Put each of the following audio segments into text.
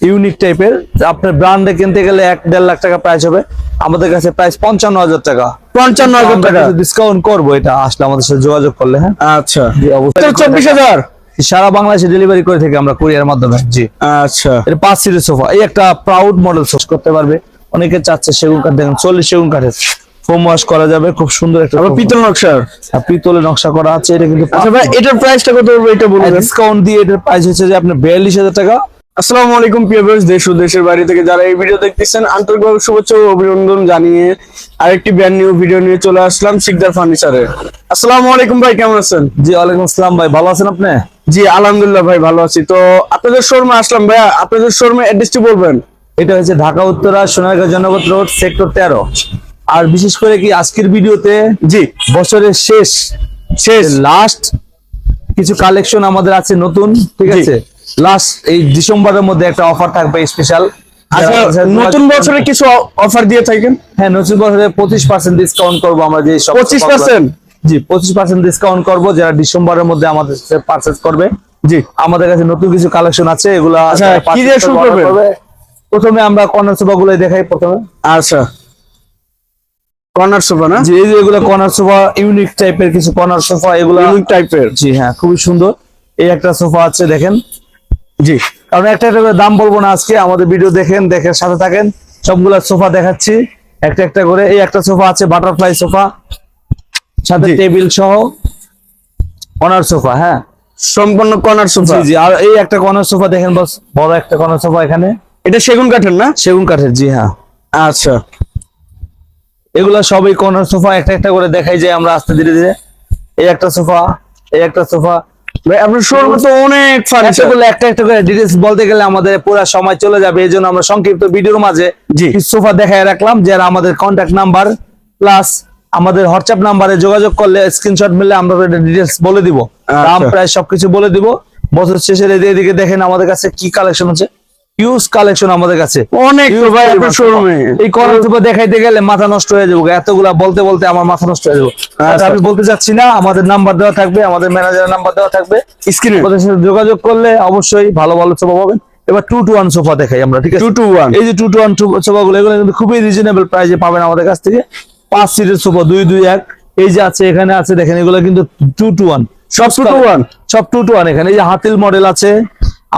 Unique টাইপের। আপনার ব্র্যান্ডে কিনতে গেলে এক দেড় লাখ টাকা প্রাইস হবে। আমাদের কাছে প্রাইস পঞ্চান্ন হাজার টাকা। পঞ্চান্ন হাজার টাকা। ডিসকাউন্ট করব এটা আসলে আমাদের সাথে যোগাযোগ করলে হ্যাঁ? আচ্ছা। চব্বিশ হাজার। সারা বাংলাদেশে ডেলিভারি করে থাকি আমরা কুরিয়ার মাধ্যমে জি। আচ্ছা। এটা পাঁচ সিটের সোফা এই একটা প্রাউড মডেল সোফা করতে পারবে। অনেকে চাচ্ছে সেগুন কাঠ দেখেন চল্লিশ সেগুন কাঠের। ফোম ওয়াশ করা যাবে খুব সুন্দর একটা পিতল নকশার আর পিতলে নকশা করা আছে এটা কিন্তু আচ্ছা এটার প্রাইসটা কত এটা বলবেন ডিসকাউন্ট দিয়ে এটার প্রাইস হচ্ছে যে আপনার বিয়াল্লিশ হাজার টাকা। আসসালামু আলাইকুম প্রিয় ভিউয়ার্স দেশ ও দেশের বাইরে থেকে যারা এই ভিডিও দেখতেছেন আন্তরিকভাবে শুভেচ্ছা ও অভিনন্দন জানিয়ে আরেকটি ব্র্যান্ড নিউ ভিডিও নিয়ে চলে আসলাম শিকদার ফার্নিচারে। আসসালামু আলাইকুম ভাই কেমন আছেন? জি ওয়ালাইকুম আসসালাম ভাই ভালো আছেন আপনি? জি আলহামদুলিল্লাহ ভাই ভালো আছি। তো আপনাদের শোরুমে আসলাম ভাইয়া আপনাদের শোরুমে অ্যাড্রেসটি বলবেন? এটা হচ্ছে ঢাকা উত্তরা সোনারগাঁ জনপদ রোড সেক্টর তেরো। আর বিশেষ করে কি আজকের ভিডিওতে জি। বছরের শেষ শেষ। লাস্ট কিছু কালেকশন আমাদের আছে নতুন ঠিক আছে? লাস্ট এই ডিসেম্বরের মধ্যে একটা অফার থাকবে স্পেশাল আচ্ছা নতুন বছরে কিছু অফার দিয়ে থাকেন? হ্যাঁ নতুন বছরে পঁচিশ পার্সেন্ট ডিসকাউন্ট করব আমরা যে সব 25% জি পঁচিশ পার্সেন্ট ডিসকাউন্ট করব যারা ডিসেম্বরের মধ্যে আমাদের পার্চেস করবে। জি। আমাদের কাছে নতুন কিছু কালেকশন আছে এগুলা আচ্ছা। প্রথমে আমরা কর্নার সোফা গুলো দেখাই প্রথমে। আচ্ছা। কর্নার সোফা না? যে এই যে এগুলো কর্নার সোফা ইউনিক টাইপের কিছু কর্নার সোফা এগুলো ইউনিক টাইপের জি হ্যাঁ খুবই সুন্দর। এই একটা সোফা আছে দেখেন। জি। কারণ একটা একটা করে দাম বলব না আজকে আমাদের ভিডিও দেখেন দেখে সাথে থাকেন। সবগুলা সোফা দেখাচ্ছি। একটা একটা করে এই একটা সোফা আছে বাটারফ্লাই সোফা। সাথে টেবিল সহ কর্নার সোফা হ্যাঁ? সম্পূর্ণ কর্নার সোফা। জি আর এই একটা কর্নার সোফা দেখেন বস বড় একটা কর্নার সোফা এখানে। এটা সেগুন কাঠের না? সেগুন কাঠের জি হ্যাঁ। আচ্ছা। এগুলা সবই কর্নার সোফা একটা একটা করে দেখাই যায় আমরা আস্তে ধীরে ধীরে। এই একটা সোফা এই একটা সোফা আপনার শোরুমে তো অনেক ফার্নিচার একটা একটা করে ডিটেলস বলতে গেলে আমাদের পুরো সময় চলে যাবে এই আমরা সংক্ষিপ্ত ভিডিওর মাঝে সোফা দেখায় রাখলাম যারা আমাদের কন্টাক্ট নাম্বার প্লাস আমাদের হোয়াটসঅ্যাপ নাম্বারে যোগাযোগ করলে স্ক্রিনশট মিললে আমরা ডিটেইলস বলে দিব। দাম আচ্ছা। প্রায় সবকিছু বলে দিব। বছর শেষের এদিকে দেখেন আমাদের কাছে কি কালেকশন আছে। হিউজ কালেকশন আমাদের কাছে। অনেক ভাই আপনার শোরুমে এই কর্নার সোফা দেখাইতে গেলে মাথা নষ্ট হয়ে যাবে এতগুলা বলতে বলতে আমার মাথা নষ্ট হয়ে যাবে। আচ্ছা। আমি বলতে চাচ্ছি না আমাদের নাম্বার দেওয়া থাকবে আমাদের ম্যানেজারের নাম্বার দেওয়া থাকবে। স্ক্রিনে যোগাযোগ করলে অবশ্যই ভালো ভালো সোফা পাবেন। এবার টু টু ওয়ান সোফা দেখাই আমরা ঠিক আছে? টু টু ওয়ান এই যে টু টু ওয়ান সোফা গুলো এগুলো কিন্তু খুবই রিজনেবল প্রাইসে পাবেন আমাদের কাছ থেকে। পাঁচ সিটের সোফা দুই দুই এক। এই যে আছে এখানে আছে দেখেন এগুলো কিন্তু টু টু ওয়ান সব টু টু ওয়ান সব টু টু ওয়ান এখানে। এই যে হাতিল মডেল আছে।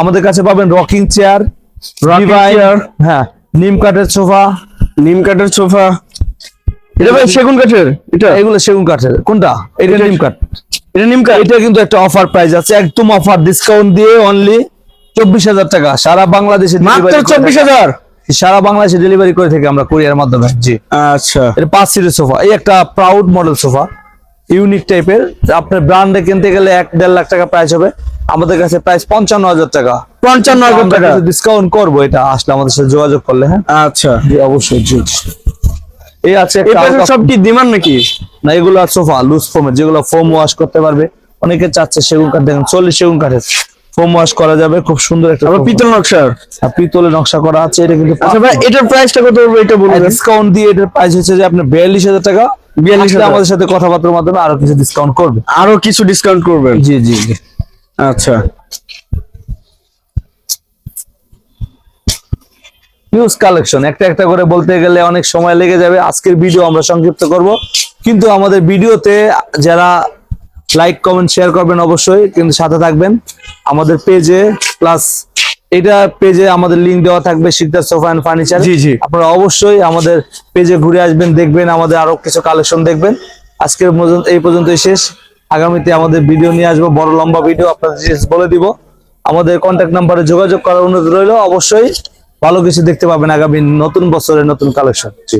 আমাদের কাছে পাবেন রকিং চেয়ার। হ্যাঁ নিম কাঠের সোফা নিম কাঠের সোফা এটা ভাই সেগুন কাঠের? এটা? এগুলো সেগুন কাঠের। কোনটা? এটা নিম কাঠ। এটা নিম কাঠ? এটা কিন্তু একটা অফার প্রাইস আছে। একদম অফার ডিসকাউন্ট দিয়ে অনলি চব্বিশ হাজার টাকা। সারা বাংলাদেশে মাত্র চব্বিশ হাজার? সারা বাংলাদেশে ডেলিভারি করে থাকি আমরা কুরিয়ার মাধ্যমে। জি। আচ্ছা। এটা পাঁচ সিটের সোফা এই একটা প্রাউড মডেল সোফা ইউনিক টাইপের আপনার ব্র্যান্ডে কিনতে গেলে এক দেড় লাখ টাকা প্রাইস হবে। আমাদের কাছে প্রাইস পঞ্চান্ন হাজার টাকা। পঞ্চান্ন হাজার টাকা। ডিসকাউন্ট করব এটা আসলে আমাদের সাথে যোগাযোগ করলে হ্যাঁ? আচ্ছা। জি অবশ্যই জি এই আছে সব কি দিমান নাকি? না এগুলো সোফা লুজ ফোমের যেগুলো ফোম ওয়াশ করতে পারবে। অনেকে চাচ্ছে সেগুন কাঠ দেখেন চল্লিশ সেগুন কাঠের ফোম ওয়াশ করা যাবে খুব সুন্দর একটা পিতল নকশার? আর পিতলে নকশা করা আছে এটা কিন্তু আচ্ছা ভাই এটার প্রাইসটা কত পড়বে এটা বলবেন ডিসকাউন্ট দিয়ে এটার প্রাইস হচ্ছে যে আপনার বিয়াল্লিশ হাজার টাকা। 42,000 আসলে আমাদের সাথে কথাবার্তার মাধ্যমে আরও কিছু ডিসকাউন্ট করবে। আরও কিছু ডিসকাউন্ট করবেন। জি জি জি। আচ্ছা। নিউজ কালেকশন একটা একটা করে বলতে গেলে অনেক সময় লেগে যাবে। আজকের ভিডিও আমরা সংক্ষিপ্ত করব। কিন্তু আমাদের ভিডিওতে যারা লাইক কমেন্ট শেয়ার করবেন অবশ্যই কিন্তু সাথে থাকবেন। আমাদের পেজে প্লাস এটা পেজে আমাদের লিংক দেওয়া থাকবে শিকদার সোফা এন্ড ফার্নিচার জি, জি। আপনারা অবশ্যই আমাদের পেজে ঘুরে আসবেন দেখবেন আমাদের আরও কিছু কালেকশন দেখবেন। আজকের এই পর্যন্তই শেষ। আগামীতে আমাদের ভিডিও নিয়ে আসব, বড় লম্বা ভিডিও আপনাদের বলে দিব। আমাদের কন্ট্যাক্ট নাম্বারে যোগাযোগ করার অনুরোধ রইল। অবশ্যই ভালো কিছু দেখতে পাবেন আগামী নতুন বছরের নতুন কালেকশন জি।